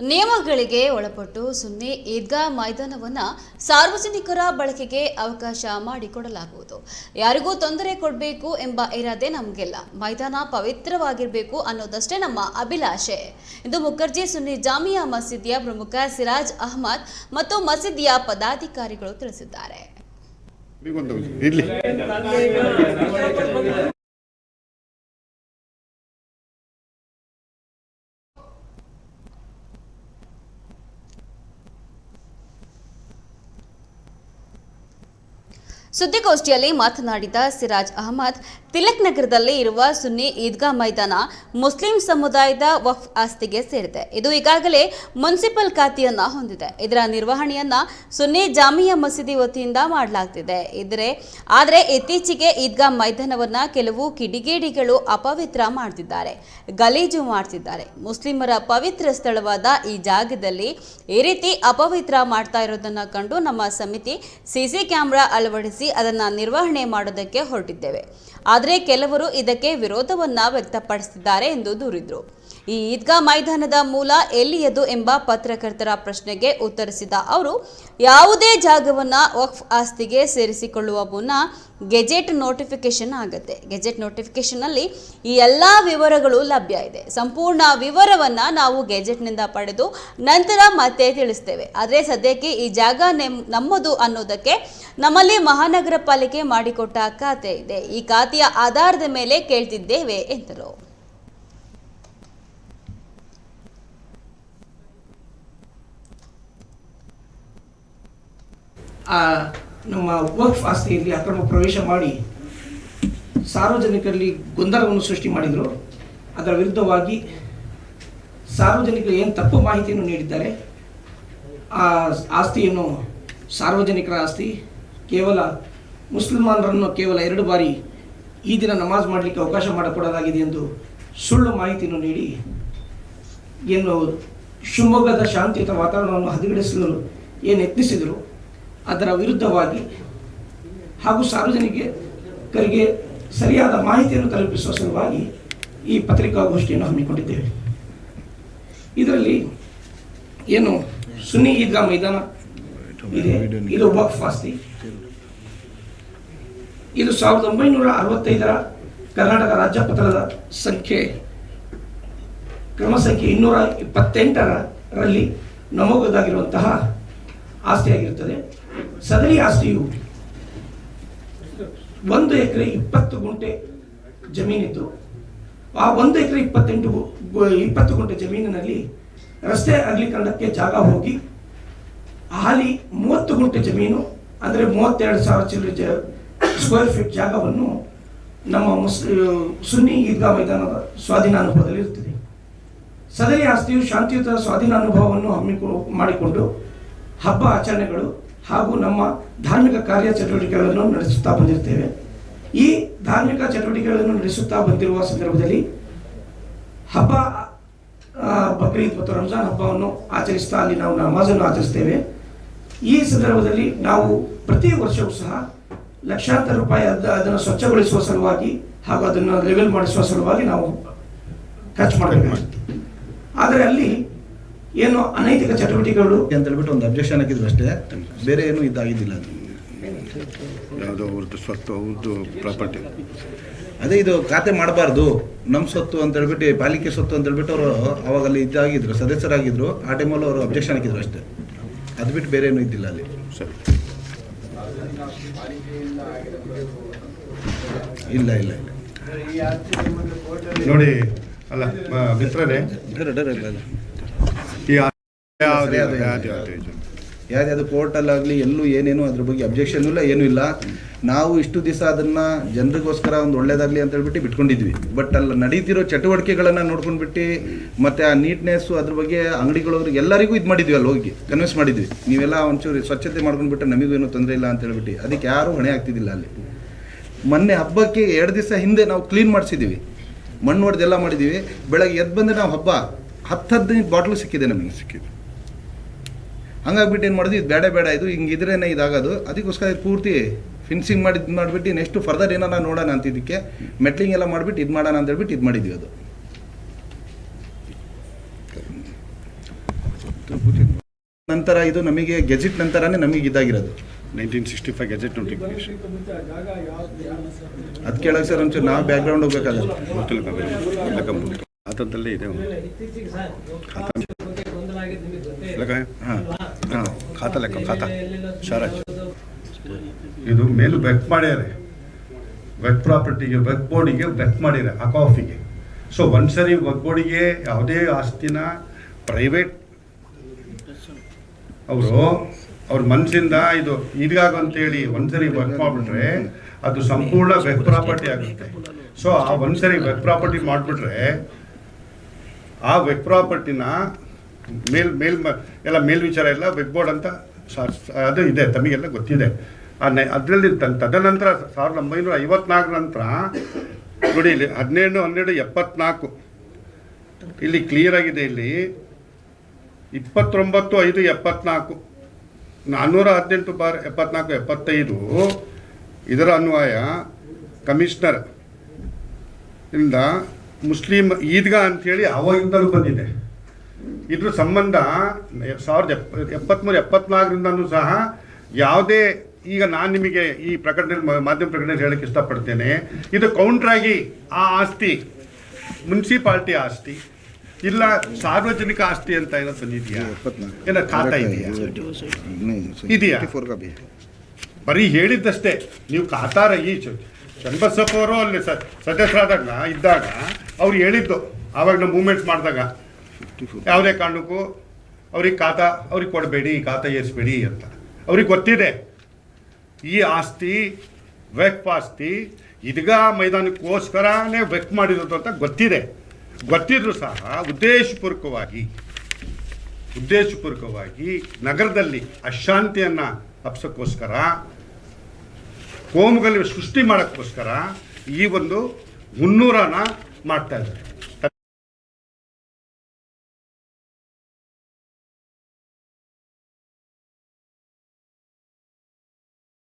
ನಿಯಮಗಳಿಗೆ ಒಳಪಟ್ಟು ಸುನ್ನಿ ಈದ್ಗಾ ಮೈದಾನವನ್ನ ಸಾರ್ವಜನಿಕರ ಬಳಕೆಗೆ ಅವಕಾಶ ಮಾಡಿಕೊಡಲಾಗುವುದು. ಯಾರಿಗೂ ತೊಂದರೆ ಕೊಡಬೇಕು ಎಂಬ ಇರಾದೆ ನಮಗಿಲ್ಲ. ಮೈದಾನ ಪವಿತ್ರವಾಗಿರಬೇಕು ಅನ್ನೋದಷ್ಟೇ ನಮ್ಮ ಅಭಿಲಾಷೆ. ಎಂದು ಮುಖರ್ಜಿ ಸುನ್ನಿ ಜಾಮಿಯಾ ಮಸೀದಿಯ ಪ್ರಮುಖ ಸಿರಾಜ್ ಅಹಮದ್ ಮತ್ತು ಮಸೀದಿಯ ಪದಾಧಿಕಾರಿಗಳು ತಿಳಿಸಿದ್ದಾರೆ. ಸುದ್ದಿಗೋಷ್ಠಿಯಲ್ಲಿ ಮಾತನಾಡಿದ ಸಿರಾಜ್ ಅಹಮದ್ ತಿಲಕ್ ನಗರದಲ್ಲಿ ಇರುವ ಸುನ್ನಿ ಈದ್ಗಾ ಮೈದಾನ ಮುಸ್ಲಿಂ ಸಮುದಾಯದ ವಫ್ ಆಸ್ತಿಗೆ ಸೇರಿದೆ. ಇದು ಈಗಾಗಲೇ ಮುನ್ಸಿಪಲ್ ಖಾತೆಯನ್ನ ಹೊಂದಿದೆ. ಇದರ ನಿರ್ವಹಣೆಯನ್ನ ಸುನ್ನಿ ಜಾಮಿಯಾ ಮಸೀದಿ ವತಿಯಿಂದ ಮಾಡಲಾಗ್ತಿದೆ. ಇದ್ರೆ, ಆದರೆ ಇತ್ತೀಚೆಗೆ ಈದ್ಗಾ ಮೈದಾನವನ್ನ ಕೆಲವು ಕಿಡಿಗೇಡಿಗಳು ಅಪವಿತ್ರ ಮಾಡ್ತಿದ್ದಾರೆ, ಗಲೀಜು ಮಾಡ್ತಿದ್ದಾರೆ. ಮುಸ್ಲಿಮರ ಪವಿತ್ರ ಸ್ಥಳವಾದ ಈ ಜಾಗದಲ್ಲಿ ಈ ರೀತಿ ಅಪವಿತ್ರ ಮಾಡ್ತಾ ಇರೋದನ್ನ ಕಂಡು ನಮ್ಮ ಸಮಿತಿ ಸಿಸಿ ಕ್ಯಾಮೆರಾ ಅಳವಡಿಸಿ ಅದನ್ನ ನಿರ್ವಹಣೆ ಮಾಡೋದಕ್ಕೆ ಹೊರಟಿದ್ದೇವೆ. ಕೆಲವರು ಇದಕ್ಕೆ ವಿರೋಧವನ್ನ ವ್ಯಕ್ತಪಡಿಸಿದ್ದಾರೆ ಎಂದು ದೂರಿದ್ರು. ಈ ಈದ್ಗಾ ಮೈದಾನದ ಮೂಲ ಎಲ್ಲಿಯದು ಎಂಬ ಪತ್ರಕರ್ತರ ಪ್ರಶ್ನೆಗೆ ಉತ್ತರಿಸಿದ ಅವರು, ಯಾವುದೇ ಜಾಗವನ್ನ ವಕ್ಫ್ ಆಸ್ತಿಗೆ ಸೇರಿಸಿಕೊಳ್ಳುವ ಮುನ್ನ ಗೆಜೆಟ್ ನೋಟಿಫಿಕೇಶನ್ ಆಗುತ್ತೆ. ಗೆಜೆಟ್ ನೋಟಿಫಿಕೇಶನ್ನಲ್ಲಿ ಈ ಎಲ್ಲ ವಿವರಗಳು ಲಭ್ಯ ಇದೆ. ಸಂಪೂರ್ಣ ವಿವರವನ್ನ ನಾವು ಗೆಜೆಟ್ನಿಂದ ಪಡೆದು ನಂತರ ಮತ್ತೆ ತಿಳಿಸ್ತೇವೆ. ಆದರೆ ಸದ್ಯಕ್ಕೆ ಈ ಜಾಗ ನೆಮ್, ನಮ್ಮದು ಅನ್ನೋದಕ್ಕೆ ನಮ್ಮಲ್ಲಿ ಮಹಾನಗರ ಪಾಲಿಕೆ ಮಾಡಿಕೊಟ್ಟ ಖಾತೆ ಇದೆ. ಈ ಖಾತೆಯ ಆಧಾರದ ಮೇಲೆ ಕೇಳ್ತಿದ್ದೇವೆ, ಎಂದರು. ಆ, ನಮ್ಮ ವಕ್ಫ್ ಆಸ್ತಿಯಲ್ಲಿ ಅಕ್ರಮ ಪ್ರವೇಶ ಮಾಡಿ ಸಾರ್ವಜನಿಕರಲ್ಲಿ ಗೊಂದಲವನ್ನು ಸೃಷ್ಟಿ ಮಾಡಿದರು. ಅದರ ವಿರುದ್ಧವಾಗಿ ಸಾರ್ವಜನಿಕರು ಏನು ತಪ್ಪು ಮಾಹಿತಿಯನ್ನು ನೀಡಿದ್ದಾರೆ, ಆ ಆಸ್ತಿಯನ್ನು ಸಾರ್ವಜನಿಕರ ಆಸ್ತಿ, ಕೇವಲ ಮುಸಲ್ಮಾನರನ್ನು ಕೇವಲ ಎರಡು ಬಾರಿ ಈ ದಿನ ನಮಾಜ್ ಮಾಡಲಿಕ್ಕೆ ಅವಕಾಶ ಮಾಡಿಕೊಡಲಾಗಿದೆ ಎಂದು ಸುಳ್ಳು ಮಾಹಿತಿಯನ್ನು ನೀಡಿ ಏನು ಶಿವಮೊಗ್ಗದ ಶಾಂತಿಯುತ ವಾತಾವರಣವನ್ನು ಹದಗೆಡಿಸಲು ಏನು ಯತ್ನಿಸಿದರು ಅದರ ವಿರುದ್ಧವಾಗಿ ಹಾಗೂ ಸಾರ್ವಜನಿಕರಿಗೆ ಸರಿಯಾದ ಮಾಹಿತಿಯನ್ನು ತಲುಪಿಸುವ ಸಲುವಾಗಿ ಈ ಪತ್ರಿಕಾಗೋಷ್ಠಿಯನ್ನು ಹಮ್ಮಿಕೊಂಡಿದ್ದೇವೆ. ಇದರಲ್ಲಿ ಏನು ಸುನ್ನಿ ಈದ್ಗಾ ಮೈದಾನ ಇದೆ. ಇದು ವಕ್ಫ್ ಆಸ್ತಿ. ಇದು ಸಾವಿರದ ಒಂಬೈನೂರ ಅರವತ್ತೈದರ ಕರ್ನಾಟಕ ರಾಜ್ಯಪತ್ರದ ಸಂಖ್ಯೆ, ಕ್ರಮ ಸಂಖ್ಯೆ ಇನ್ನೂರ ಇಪ್ಪತ್ತೆಂಟರಲ್ಲಿ ನಮೂದಾಗಿರುವಂತಹ ಆಸ್ತಿಯಾಗಿರುತ್ತದೆ. ಸದರಿ ಆಸ್ತಿಯು ಒಂದು ಎಕರೆ ಇಪ್ಪತ್ತು ಗುಂಟೆ ಜಮೀನಿದ್ದು, ಆ ಒಂದು ಎಕರೆ ಇಪ್ಪತ್ತೆಂಟು ಇಪ್ಪತ್ತು ಗುಂಟೆ ಜಮೀನಿನಲ್ಲಿ ರಸ್ತೆ ಅಗಲೀಕರಣಕ್ಕೆ ಜಾಗ ಹೋಗಿ, ಹಾಲಿ ಮೂವತ್ತು ಗುಂಟೆ ಜಮೀನು, ಅಂದರೆ ಮೂವತ್ತೆರಡು ಸಾವಿರ ಚಿಲ್ಲರೆ ಜ ಸ್ಕ್ವೇರ್ ಫೀಟ್ ಜಾಗವನ್ನು ನಮ್ಮ ಮುಸ್, ಸುನ್ನಿ ಈದ್ಗಾ ಮೈದಾನದ ಸ್ವಾಧೀನ ಅನುಭವದಲ್ಲಿ ಇರುತ್ತದೆ. ಸದರಿ ಆಸ್ತಿಯು ಶಾಂತಿಯುತ ಸ್ವಾಧೀನ ಅನುಭವವನ್ನು ಹಮ್ಮಿಕೊ ಮಾಡಿಕೊಂಡು ಹಬ್ಬ ಆಚರಣೆಗಳು ಹಾಗೂ ನಮ್ಮ ಧಾರ್ಮಿಕ ಕಾರ್ಯ ಚಟುವಟಿಕೆಗಳನ್ನು ನಡೆಸುತ್ತಾ ಬಂದಿರ್ತೇವೆ. ಈ ಧಾರ್ಮಿಕ ಚಟುವಟಿಕೆಗಳನ್ನು ನಡೆಸುತ್ತಾ ಬಂದಿರುವ ಸಂದರ್ಭದಲ್ಲಿ ಹಬ್ಬ ಬಕ್ರೀದ್ ಮತ್ತು ರಂಜಾನ್ ಹಬ್ಬವನ್ನು ಆಚರಿಸ್ತಾ ಅಲ್ಲಿ ನಾವು ನಮಾಜನ್ನು ಆಚರಿಸ್ತೇವೆ. ಈ ಸಂದರ್ಭದಲ್ಲಿ ನಾವು ಪ್ರತಿ ವರ್ಷವೂ ಸಹ ಲಕ್ಷಾಂತರ ರೂಪಾಯಿ ಅದ, ಅದನ್ನು ಸ್ವಚ್ಛಗೊಳಿಸುವ ಸಲುವಾಗಿ ಹಾಗೂ ಅದನ್ನು ಲೆವೆಲ್ ಮಾಡಿಸುವ ಸಲುವಾಗಿ ನಾವು ಖರ್ಚು ಮಾಡಬೇಕಾಗುತ್ತೆ. ಆದರೆ ಅಲ್ಲಿ ಏನು ಅನೈತಿಕ ಚಟುವಟಿಕೆಗಳು? ಅಂತ ಹೇಳ್ಬಿಟ್ಟು ಒಂದು ಅಬ್ಜೆಕ್ಷನ್ ಹಾಕಿದ್ರು ಅಷ್ಟೇ. ಬೇರೆ ಏನು ಇದಾಗಿದ್ದಿಲ್ಲ ಅದು. ಯಾವುದೋ ಅವ್ರದ್ದು ಸ್ವತ್ತು ಅವ್ರದ್ದು ಪ್ರಾಪರ್ಟಿ ಅದೇ ಇದು ಖಾತೆ ಮಾಡಬಾರ್ದು. ನಮ್ಮ ಸೊತ್ತು ಅಂತ ಹೇಳ್ಬಿಟ್ಟು ಪಾಲಿಕೆ ಸೊತ್ತು ಅಂತ ಹೇಳ್ಬಿಟ್ಟು ಅವರು ಅವಾಗ ಅಲ್ಲಿ ಇದಾಗಿದ್ರು ಸದಸ್ಯರಾಗಿದ್ರು. ಆ ಟೈಮಲ್ಲಿ ಅವರು ಅಬ್ಜೆಕ್ಷನ್ ಹಾಕಿದ್ರು ಅಷ್ಟೇ. ಅದು ಬಿಟ್ಟು ಬೇರೆ ಏನು ಇದ್ದಿಲ್ಲ ಅಲ್ಲಿ. ಸರಿ. ಇಲ್ಲ ಇಲ್ಲ. ಇಲ್ಲ ನೋಡಿ ಅಲ್ಲ ಮಿತ್ರರೇ ಡರ, ಡರ ಇಲ್ಲ, ಇಲ್ಲ. ಈ ಆ- ಯಾವ್ದು ಅದು ಯಾವ್ದು ಆಗಲಿ ಎಲ್ಲೂ ಏನೇನು ಅದ್ರ ಬಗ್ಗೆ ಅಬ್ಜೆಕ್ಷನ್ ಇಲ್ಲ ಏನೂ ಇಲ್ಲ. ನಾವು ಇಷ್ಟು ದಿವಸ ಅದನ್ನು ಜನರಿಗೋಸ್ಕರ ಒಂದು ಒಳ್ಳೇದಾಗಲಿ ಅಂತ ಹೇಳ್ಬಿಟ್ಟು ಬಿಟ್ಕೊಂಡಿದ್ವಿ. ಬಟ್ ಅಲ್ಲಿ ನಡೀತಿರೋ ಚಟುವಟಿಕೆಗಳನ್ನು ನೋಡ್ಕೊಂಡ್ಬಿಟ್ಟು ಮತ್ತು ಆ ನೀಟ್ನೆಸ್ಸು ಅದ್ರ ಬಗ್ಗೆ ಅಂಗಡಿಗಳವ್ರಿಗೆ ಎಲ್ಲರಿಗೂ ಇದು ಮಾಡಿದ್ವಿ ಅಲ್ಲಿ ಹೋಗಿ ಕನ್ವಿನ್ಸ್ ಮಾಡಿದ್ವಿ. ನೀವೆಲ್ಲ ಒಂಚೂರು ಸ್ವಚ್ಛತೆ ಮಾಡ್ಕೊಂಡ್ಬಿಟ್ಟು ನಮಗೂ ಏನೂ ತೊಂದರೆ ಇಲ್ಲ ಅಂತ ಹೇಳ್ಬಿಟ್ಟು. ಅದಕ್ಕೆ ಯಾರೂ ಹೊಣೆ ಆಗ್ತಿದ್ದಿಲ್ಲ ಅಲ್ಲಿ. ಮೊನ್ನೆ ಹಬ್ಬಕ್ಕೆ ಎರಡು ದಿವಸ ಹಿಂದೆ ನಾವು ಕ್ಲೀನ್ ಮಾಡಿಸಿದ್ದೀವಿ. ಮಣ್ಣು ಹೊಡೆದೆಲ್ಲ ಮಾಡಿದ್ದೀವಿ. ಬೆಳಗ್ಗೆ ಎದ್ದು ಬಂದರೆ ನಾವು ಹಬ್ಬ ಹತ್ತು ಹದಿನೈದು ಬಾಟ್ಲು ಸಿಕ್ಕಿದೆ ನಮಗೆ. ಸಿಕ್ಕಿದೆ. ಹಂಗಾಗ್ಬಿಟ್ಟು ಏನು ಮಾಡಿದ್ವಿ ಇದು ಬೇಡ ಬೇಡ. ಇದು ಹಿಂಗಿದ್ರೇನೆ ಇದಾಗೋದು. ಅದಕ್ಕೋಸ್ಕರ ಇದು ಪೂರ್ತಿ ಫಿನ್ಸಿಂಗ್ ಮಾಡಿ ಇದು ಮಾಡಿಬಿಟ್ಟು ನೆಕ್ಸ್ಟ್ ಫರ್ದರ್ ಏನಾರ ನೋಡೋಣ ಅಂತ ಇದಕ್ಕೆ ಮೆಟ್ಲಿಂಗ್ ಎಲ್ಲ ಮಾಡಿಬಿಟ್ಟು ಇದು ಮಾಡೋಣ ಅಂತ ಹೇಳ್ಬಿಟ್ಟು ಇದು ಮಾಡಿದ್ವಿ ಅದು. ನಂತರ ಇದು ನಮಗೆ ಗೆಜೆಟ್ ನಂತರನೇ ನಮಗೆ ಇದಾಗಿರೋದು. Nineteen sixty five gazette notification ಅದು ಕೇಳಕ್ಕೆ ಸರ್ ಒಂಚೂರು ನಾವು ಬ್ಯಾಕ್ಗ್ರೌಂಡ್ ಹೋಗ್ಬೇಕಾಗಲ್ಲ. ಖಾತದಲ್ಲೇ ಇದೆ ಹಾಂ. ಹಾಂ, ಖಾತಾ ಲೆಕ್ಕ, ಖಾತಾ. ಶಾರಾಜ್. ಇದು ಮೇಲು ಬೆಕ್ ಮಾಡ್ಯಾರೆ. ವೆಕ್ ಪ್ರಾಪರ್ಟಿಗೆ ವೆಕ್ ಬೋರ್ಡಿಗೆ ಬೆಕ್ ಮಾಡಿದ್ದಾರೆ ಅಕಾಫಿಗೆ ಸೊ ಒಂದ್ಸರಿ ವೆಕ್ ಬೋರ್ಡಿಗೆ ಯಾವುದೇ ಆಸ್ತಿನ ಪ್ರೈವೇಟ್ ಅವರು, ಅವ್ರ ಮನಸ್ಸಿಂದ ಇದು ಈದ್ಗಾಗ ಅಂತೇಳಿ ಒಂದ್ಸರಿ ವರ್ಕ್ ಮಾಡಿಬಿಟ್ರೆ ಅದು ಸಂಪೂರ್ಣ ವೆಕ್ ಪ್ರಾಪರ್ಟಿ ಆಗುತ್ತೆ. ಸೊ ಆ ಒಂದ್ಸರಿ ವೆಕ್ ಪ್ರಾಪರ್ಟಿ ಮಾಡಿಬಿಟ್ರೆ ಆ ವೆಕ್ ಪ್ರಾಪರ್ಟಿನ ಮೇಲ್ ಮೇಲ್ ಎಲ್ಲ ಮೇಲ್ವಿಚಾರ ಎಲ್ಲ ವೆಬ್ ಬೋರ್ಡ್ ಅಂತ ಅದು ಇದೆ, ತಮಗೆಲ್ಲ ಗೊತ್ತಿದೆ. ಅದರಲ್ಲಿ ತದನಂತರ ಸಾವಿರದ ಒಂಬೈನೂರ ಐವತ್ನಾಲ್ಕು ನಂತರ ನೋಡಿ ಇಲ್ಲಿ ಹದಿನೇಳು, ಹನ್ನೆರಡು, ಎಪ್ಪತ್ನಾಲ್ಕು. ಇಲ್ಲಿ ಕ್ಲಿಯರ್ ಆಗಿದೆ ಇಲ್ಲಿ. ಇಪ್ಪತ್ತೊಂಬತ್ತು, ಐದು, ಎಪ್ಪತ್ನಾಲ್ಕು. ನಾನ್ನೂರ ಹದಿನೆಂಟು ಬಾರ್, ಎಪ್ಪತ್ನಾಲ್ಕು, ಎಪ್ಪತ್ತೈದು. ಇದರ ಅನ್ವಯ ಕಮಿಷನರ್. ಇಂದ ಮುಸ್ಲಿಂ ಈದ್ಗಾ ಅಂತೇಳಿ ಅವಾಗಿಂದಲೂ ಬಂದಿದೆ. ಇದ್ರ ಸಂಬಂಧ ಸಾವಿರದ ಎಪ್ ಎಪ್ಪತ್ತ್ಮೂರು ಎಪ್ಪತ್ನಾಲ್ಕರಿಂದನೂ ಸಹ ಯಾವುದೇ ಈಗ ನಾನು ನಿಮಗೆ ಈ ಪ್ರಕಟಣೆ ಮಾಧ್ಯಮ ಪ್ರಕಟಣೆ ಹೇಳಕ್ಕೆ ಇಷ್ಟಪಡ್ತೇನೆ. ಇದು ಕೌಂಟ್ರಾಗಿ ಆ ಆಸ್ತಿ ಮುನ್ಸಿಪಾಲ್ಟಿ ಆಸ್ತಿ ಇಲ್ಲ ಸಾರ್ವಜನಿಕ ಆಸ್ತಿ ಅಂತ ಏನೋ ಬಂದಿದೆಯಾ ಏನ ಖಾತಾ ಇದೆಯಾ? ಇದೆಯಾ? ಬರೀ ಹೇಳಿದ್ದಷ್ಟೇ. ನೀವು ಖಾತಾರ ಈ ಚನ್ನಬಸಪ್ಪ ಅವರು ಅಲ್ಲಿ ಸದಸ್ಯರಾದಾಗ ಇದ್ದಾಗ ಅವ್ರು ಹೇಳಿದ್ದು ಆವಾಗ ನಾವು ಮೂಮೆಂಟ್ಸ್ ಮಾಡಿದಾಗ. ಯಾವುದೇ ಕಾರಣಕ್ಕೂ ಅವ್ರಿಗೆ ಖಾತ, ಅವ್ರಿಗೆ ಕೊಡಬೇಡಿ, ಖಾತ ಏರಿಸ್ಬೇಡಿ ಅಂತ. ಅವ್ರಿಗೆ ಗೊತ್ತಿದೆ. ಈ ಆಸ್ತಿ, ವೆಕ್ ಆಸ್ತಿ, ಇದೀಗ ಮೈದಾನಕ್ಕೋಸ್ಕರನೇ ವೆಕ್ ಮಾಡಿರೋದು ಅಂತ ಗೊತ್ತಿದೆ. ಗೊತ್ತಿದ್ರು ಸಹ ಉದ್ದೇಶಪೂರ್ವಕವಾಗಿ ಉದ್ದೇಶಪೂರ್ವಕವಾಗಿ ನಗರದಲ್ಲಿ ಅಶಾಂತಿಯನ್ನು ಹಬ್ಸೋಕ್ಕೋಸ್ಕರ, ಕೋಮುಗಲ್ಲಿ ಸೃಷ್ಟಿ ಮಾಡೋಕ್ಕೋಸ್ಕರ ಈ ಒಂದು ಮುನ್ನೂರನ ಮಾಡ್ತಾ ಇದ್ದಾರೆ.